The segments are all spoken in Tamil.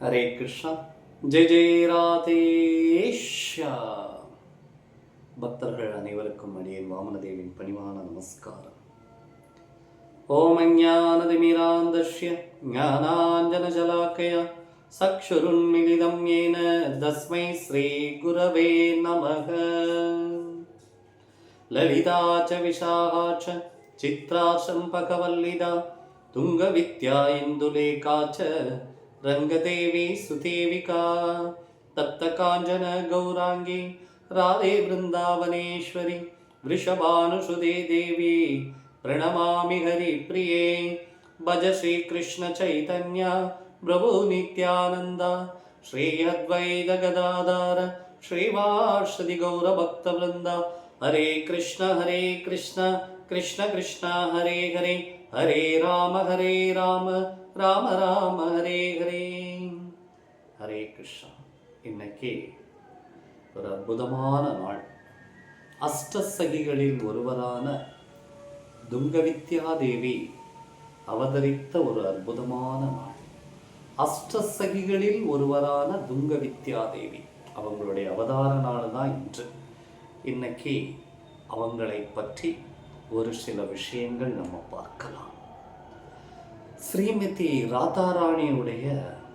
ஹரே கிருஷ்ணா ஜெய் ஜெய் ராதேஷா பக்தர்கள் அனைவருக்கும் அடியேன் வாமனதேவின் பணிவான நமஸ்காரம் ஓம் அஞ்ஞானதிமிராந்தஸ்ய ஞானாஞ்சனஜலாக்கய சக்ஷுருன்மிலிதம் येन தஸ்மை ஸ்ரீ குரவே நமக ललिता च विशाखा च चित्रा चम्पकवल्लिदा तुङ्गविद्या इन्दुलेखा च रङ्गदेवी सुदेविका तप्तकाञ्चन गौराङ्गी राधे वृन्दावनेश्वरि वृषभानुसुदे देवी प्रणमामि हरिप्रिये भज श्रीकृष्णचैतन्य प्रभु नित्यानन्द श्री अद्वैतगदाधार गौरभक्तवृन्द हरे कृष्ण हरे कृष्ण कृष्ण कृष्ण हरे हरे हरे राम हरे राम ராம ராம ஹரே ஹரே. ஹரே கிருஷ்ணா. இன்னைக்கு ஒரு அற்புதமான நாள். அஷ்டசகிகளில் ஒருவரான துங்கவித்யா தேவி அவதரித்த ஒரு அற்புதமான நாள். அஷ்டசகிகளில் ஒருவரான துங்கவித்யா தேவி அவங்களுடைய அவதார நாள் தான் இன்று. இன்னைக்கு அவங்களை பற்றி ஒரு சில விஷயங்கள் நம்ம பார்க்கலாம். ஸ்ரீமதி ராதாராணியுடைய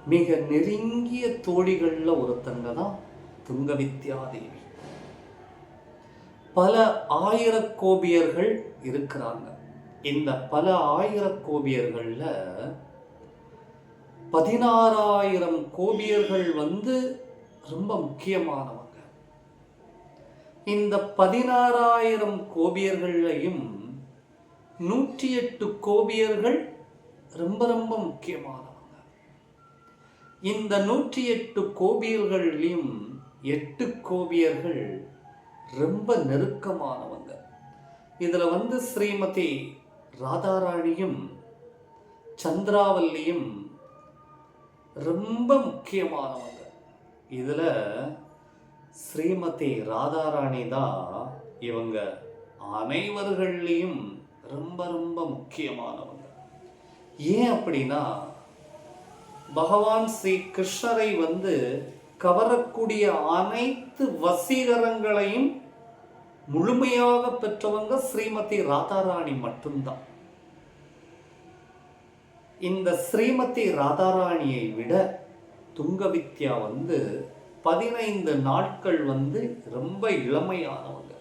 மிக நெருங்கிய தோழிகளில் ஒருத்தங்க தான் துங்கவித்யாதேவி. பல ஆயிரக்கோபியர்கள் இருக்கிறாங்க. இந்த பல ஆயிரக்கோபியர்களில் பதினாறாயிரம் கோபியர்கள் வந்து ரொம்ப முக்கியமானவங்க. இந்த பதினாறாயிரம் கோபியர்களையும் நூற்றி எட்டு கோபியர்கள் ரொம்ப ரொம்ப முக்கியமானவங்க. இந்த நூற்றி எட்டு கோபியர்களையும் எட்டு கோபியர்கள் ரொம்ப நெருக்கமானவங்க. இதில் வந்து ஸ்ரீமதி ராதாராணியும் சந்திராவல்லியும் ரொம்ப முக்கியமானவங்க. இதில் ஸ்ரீமதி ராதாராணி தான் இவங்க அனைவர்கள்லேயும் ரொம்ப ரொம்ப முக்கியமானவங்க. ஏன் அப்படின்னா பகவான் ஸ்ரீ கிருஷ்ணரை வந்து கவரக்கூடிய அனைத்து வசீகரங்களையும் முழுமையாக பெற்றவங்க ஸ்ரீமதி ராதாராணி மட்டும்தான். இந்த ஸ்ரீமதி ராதாராணியை விட துங்கவித்யா வந்து பதினைந்து நாட்கள் வந்து ரொம்ப இளமையானவங்க.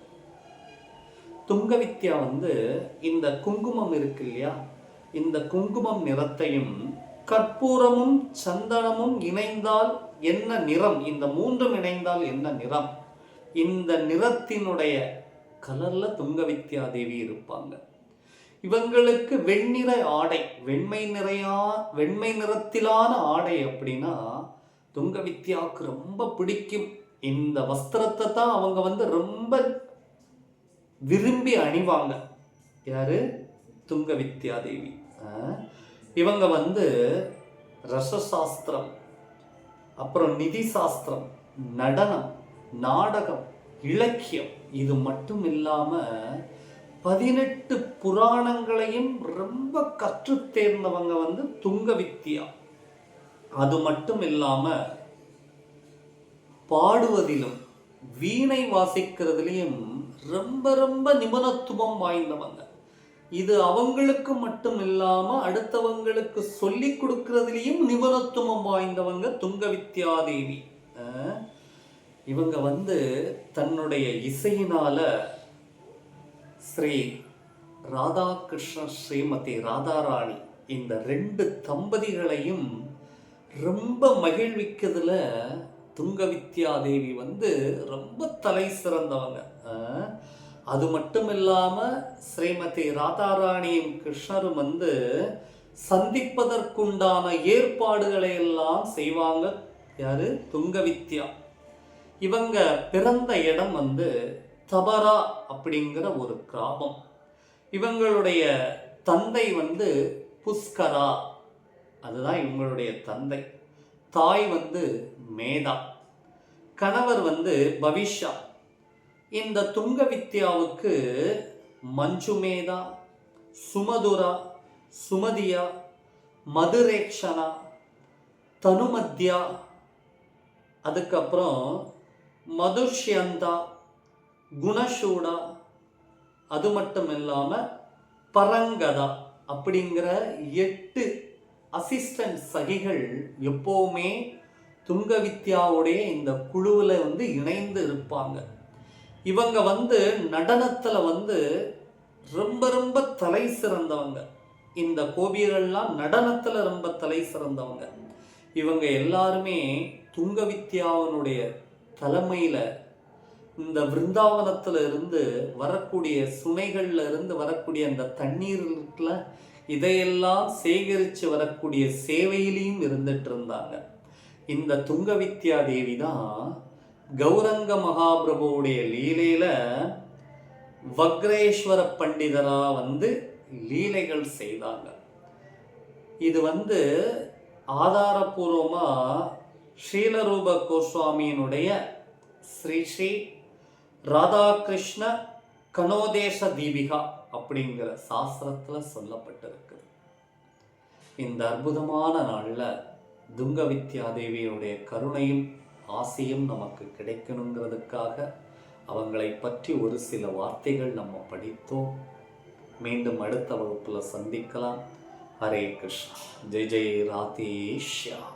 துங்கவித்யா வந்து இந்த குங்குமம் இருக்கு இல்லையா? இந்த குங்குமம் நிறத்தையும் கற்பூரமும் சந்தனமும் இணைந்தால் என்ன நிறம்? இந்த மூன்றும் இணைந்தால் என்ன நிறம்? இந்த நிறத்தினுடைய கலர்ல துங்கவித்யா தேவி இருப்பாங்க. இவங்களுக்கு வெண்ணிற ஆடை வெண்மை நிறையா வெண்மை நிறத்திலான ஆடை அப்படின்னா துங்க வித்யாவுக்கு ரொம்ப பிடிக்கும். இந்த வஸ்திரத்தை தான் அவங்க வந்து ரொம்ப விரும்பி அணிவாங்க. யாரு? துங்கவித்யா தேவி இவங்க வந்து ரசசாஸ்திரம் அப்புறம் நிதி சாஸ்திரம் நடனம் நாடகம் இலக்கியம் இது மட்டும் இல்லாமல் பதினெட்டு புராணங்களையும் ரொம்ப கற்று தேர்ந்தவங்க வந்து துங்க வித்தியா அது மட்டும் இல்லாமல் பாடுவதிலும் வீணை வாசிக்கிறதுலையும் ரொம்ப ரொம்ப நிபுணத்துவம் வாய்ந்தவங்க. இது அவங்களுக்கு மட்டும் இல்லாம அடுத்தவங்களுக்கு சொல்லி கொடுக்கறதுலயும் நிபுணத்துவம் வாய்ந்தவங்க துங்க வித்யாதேவி இவங்க வந்து தன்னுடைய இசையினால ஸ்ரீ ராதாகிருஷ்ண ஸ்ரீமதி ராதாராணி இந்த ரெண்டு தம்பதிகளையும் ரொம்ப மகிழ்விக்கிறதுல துங்க வித்யாதேவி வந்து ரொம்ப தலை சிறந்தவங்க. அது மட்டும் இல்லாமல் ஸ்ரீமதி ராதாராணியும் கிருஷ்ணரும் வந்து சந்திப்பதற்குண்டான ஏற்பாடுகளை எல்லாம் செய்வாங்க. யாரு? துங்கவித்யா. இவங்க பிறந்த இடம் வந்து தபரா அப்படிங்கிற ஒரு கிராமம். இவங்களுடைய தந்தை வந்து புஷ்கரா. அதுதான் இவங்களுடைய தந்தை. தாய் வந்து மேதா. கணவர் வந்து பவிஷா. இந்த துங்க வித்யாவுக்கு மஞ்சுமேதா சுமதுரா சுமதியா மதுரேக்ஷனா தனுமத்யா அதுக்கப்புறம் மதுஷ்யந்தா குணசூடா அது மட்டும் இல்லாமல் பரங்கதா அப்படிங்கிற எட்டு அசிஸ்டன்ட் சகிகள் எப்போவுமே துங்க வித்யாவுடைய இந்த குழுவில் வந்து இணைந்து இருப்பாங்க. இவங்க வந்து நடனத்தில் வந்து ரொம்ப ரொம்ப தலை சிறந்தவங்க. இந்த கோபியர்கள்லாம் நடனத்தில் ரொம்ப தலை சிறந்தவங்க. இவங்க எல்லாருமே துங்க வித்யாவனுடைய தலைமையில் இந்த விருந்தாவனத்தில் இருந்து வரக்கூடிய சுனைகளில் இருந்து வரக்கூடிய அந்த தண்ணீர்ல இதையெல்லாம் சேகரித்து வரக்கூடிய சேவையிலையும் இருந்துட்டு இருந்தாங்க. இந்த துங்க வித்யா தேவி தான் கௌரங்க மகாபிரபுவுடைய லீலையில் வக்ரேஸ்வர பண்டிதராக வந்து லீலைகள் செய்தாங்க. இது வந்து ஆதாரபூர்வமாக ஸ்ரீலரூப கோஸ்வாமியினுடைய ஸ்ரீ ஸ்ரீ ராதாகிருஷ்ண கனோதேச தீபிகா அப்படிங்கிற சாஸ்திரத்தில் சொல்லப்பட்டிருக்குது. இந்த அற்புதமான நாளில் துங்க வித்யாதேவியுடைய கருணையும் ஆசையும் நமக்கு கிடைக்கணுங்கிறதுக்காக அவங்களை பற்றி ஒரு சில வார்த்தைகள் நம்ம படித்தோம். மீண்டும் அடுத்த வகுப்பில் சந்திக்கலாம். ஹரே கிருஷ்ணா. ஜெய் ஜெய் ராதேஷ்யா.